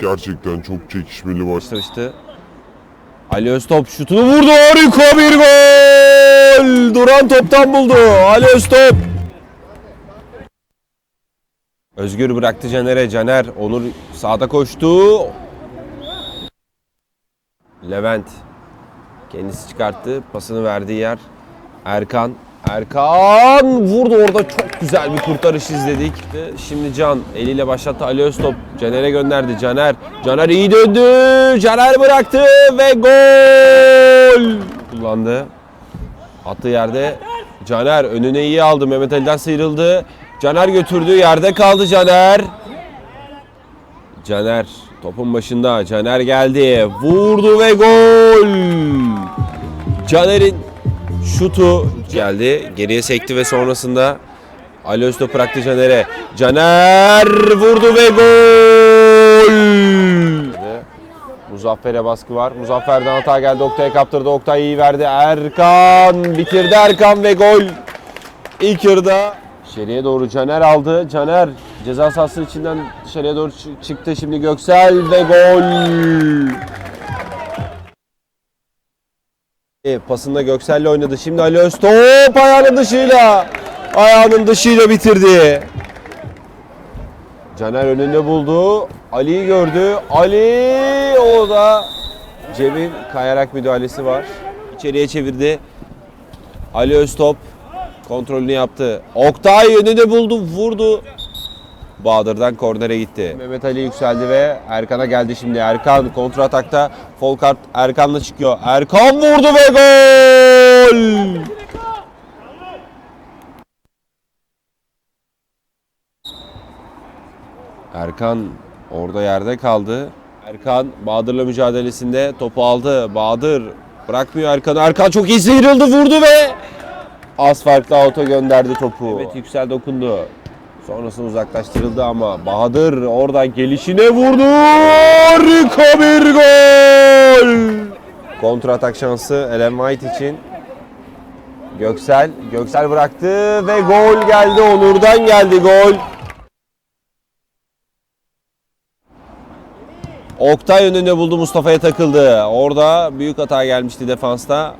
gerçekten çok çekişmeli maç. Çalıştı. Ali Öztop şutunu vurdu. Harika bir gol. Duran toptan buldu. Ali Öztop. Özgür bıraktı Caner'e. Caner Onur sağda koştu. Levent kendisi çıkarttı. Pasını verdiği yer. Erkan. Erkan vurdu orada çok güzel bir kurtarış izledik. Şimdi Can eliyle başlattı Ali Öztop. Caner'e gönderdi. Caner. Caner iyi döndü. Caner bıraktı ve gol. Kullandı. Attığı yerde Caner önüne iyi aldı. Mehmet Ali'den sıyrıldı. Caner götürdü. Yerde kaldı Caner. Caner topun başında. Caner geldi. Vurdu ve gol. Caner'in şutu geldi. Geriye sekti ve sonrasında Ali Öztop bıraktı Caner'e. Caner vurdu ve gol. Muzaffer'e baskı var. Muzaffer'den hata geldi. Oktay'a kaptırdı. Oktay iyi verdi. Erkan bitirdi Erkan ve gol. İlk yarıda içeriye doğru Caner aldı. Caner ceza sahasının içinden dışarıya doğru çı- çıktı. Şimdi Göksel ve gol. E, Pasında Göksel'le oynadı. Şimdi Ali Öztop ayağının dışıyla. Ayağının dışıyla bitirdi. Caner önünde buldu. Ali'yi gördü. Ali o da Cem'in kayarak müdahalesi var. İçeriye çevirdi. Ali Öztop kontrolünü yaptı. Oktay önünde buldu, vurdu. Bahadır'dan kornere gitti. Mehmet Ali yükseldi ve Erkan'a geldi şimdi. Erkan kontratakta Folkart Erkan'la çıkıyor. Erkan vurdu ve gol! Erkan orada yerde kaldı. Erkan Bahadır'la mücadelesinde topu aldı. Bahadır bırakmıyor Erkan'ı. Erkan çok iyi sıyrıldı, vurdu ve az farklı auto gönderdi topu. Evet Yüksel dokundu. Sonrasında uzaklaştırıldı ama Bahadır oradan gelişine vurdu. Harika bir gol. Kontra atak şansı Ellen White için. Göksel, Göksel bıraktı ve gol geldi. Onur'dan geldi gol. Oktay önünde buldu Mustafa'ya takıldı. Orada büyük hata gelmişti defansta.